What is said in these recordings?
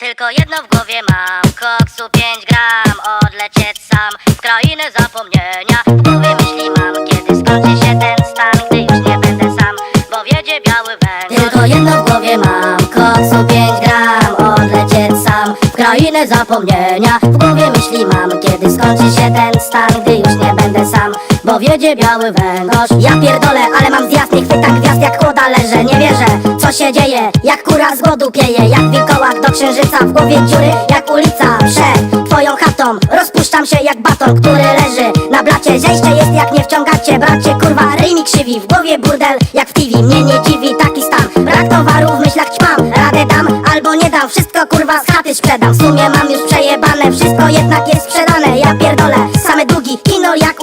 Tylko jedno w głowie mam. Koksu 5 gram Odlecieć sam. W krainę zapomnienia. W głowie myśli mam Kiedy skończy się ten stan Gdy już nie będę sam Bo wiedzie biały węgorz Tylko jedno w głowie mam. Koksu 5 gram Odlecieć sam. W krainę zapomnienia. W głowie myśli mam Kiedy skończy się ten stan Gdy już nie będę sam Bo wiedzie biały węgorz. Ja pierdolę, ale mam zjazd Nie chwyta gwiazd jak kłoda leżę Nie wierzę, co się dzieje Jak kura z głodu pieje Jak wilkołak do księżyca W głowie dziury jak ulica Przed twoją chatą. Rozpuszczam się jak baton, który leży na blacie. Zejście jest jak nie wciągacie Bracie, kurwa, ryj mi krzywi W głowie burdel jak w TV Mnie nie dziwi taki stan. Brak towaru w myślach ćpam Radę dam albo nie dam. Wszystko kurwa z chaty sprzedam. W sumie mam już przejebane. Wszystko jednak jest sprzedane. Ja pierdolę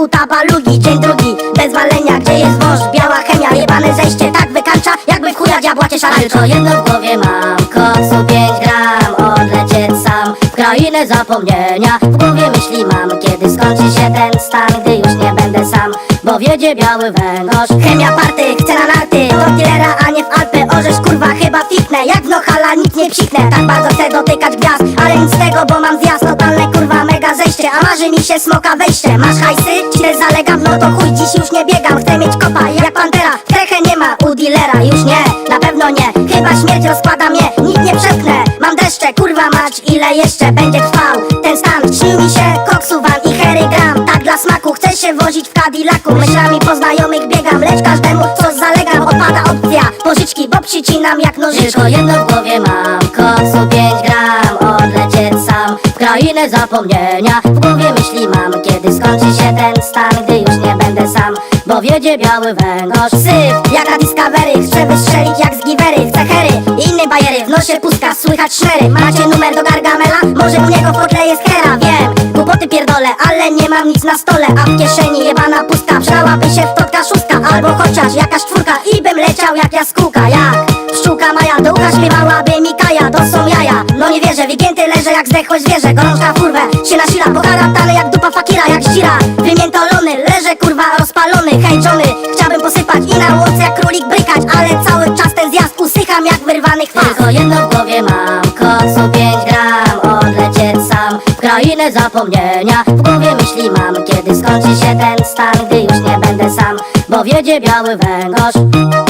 U tabalugi Dzień drugi Bez walenia Gdzie jest wąż? Biała chemia Jebane zejście Tak wykańcza Jakby w chuja diabła cię Tylko jedno w głowie mam Koksu 5 gram Odlecieć sam W krainę zapomnienia. W głowie myśli mam Kiedy skończy się ten stan Gdy już nie będę sam Bo wiedzie biały węgorz. Chemia party Chcę na narty Do dealera a nie w Alpy. Orzesz kurwa chyba fiknę Jak w Nohala nic nie psiknę. Tak bardzo chcę dotykać gwiazd Ale nic z tego bo mam zjazd Zejście A marzy mi się smoka wejście. Masz hajsy? Ci też zalegam No to chuj dziś już nie biegam. Chcę mieć kopa jak pantera Krechę nie ma u dealera. Już nie, na pewno nie Chyba śmierć rozkłada mnie Nic nie przepchnę. Mam deszcze, kurwa mać Ile jeszcze będzie trwał? Ten stan Śnił mi się koksu van i Harry gram. Tak dla smaku chcę się wozić w Cadillacu. Myślami po znajomych biegam Lecz każdemu coś zalegam Odpada opcja. Pożyczki Bo przycinam jak nożyczki Tylko jedno w głowie mam Koksu 5 gram krainę zapomnienia. W głowie myśli mam Kiedy skończy się ten stan Gdy już nie będę sam Bo wiedzie biały węgorz. Syf jak na Discovery Chcę wystrzelić jak z giwery Chcę hery inne bajery W nosie pustka, słychać szmery. Macie numer do Gargamela? Może u niego w jest hera? Wiem, głupoty pierdolę Ale nie mam nic na stole. A w kieszeni jebana pustka Wrzałaby się w totka szóstka. Albo chociaż jakaś czwórka I bym leciał jak jaskółka. Jak pszczółka Maja Do ucha śpiewałaby Mikaja To są jaja. No nie wierzę, wygięty leżę jak zdechłe zwierzę Gorączka w kurwę się nasila Poharatany jak dupa fakira, jak ścira Wymiętolony, leżę kurwa rozpalony Hejczony, chciałbym posypać i na łoc jak królik brykać Ale cały czas ten zjazd usycham jak wyrwany kwas Tylko jedno w głowie mam Koksu 5 gram Odlecieć sam. W krainę zapomnienia W głowie myśli mam Kiedy skończy się ten stan Gdy już nie będę sam. Bo wiedzie biały węgorz